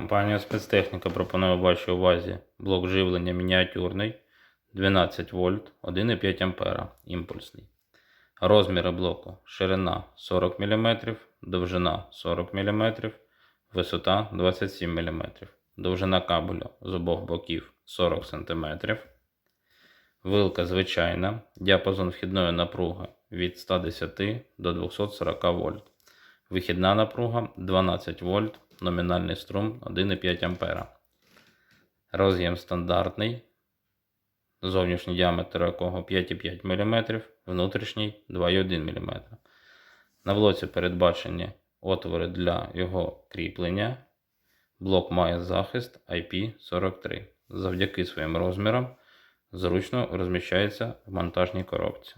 Компанія спецтехніка пропонує вашій увазі блок живлення мініатюрний 12 вольт 1,5 ампера імпульсний. Розміри блоку ширина 40 мм, довжина 40 мм, висота 27 мм, довжина кабелю з обох боків 40 см. Вилка звичайна, діапазон вхідної напруги від 110 до 240 вольт. Вихідна напруга 12 вольт, номінальний струм 1,5 ампера. Роз'єм стандартний, зовнішній діаметр якого 5,5 мм, внутрішній 2,1 мм. На блоці передбачені отвори для його кріплення. Блок має захист IP43. Завдяки своїм розмірам зручно розміщається в монтажній коробці.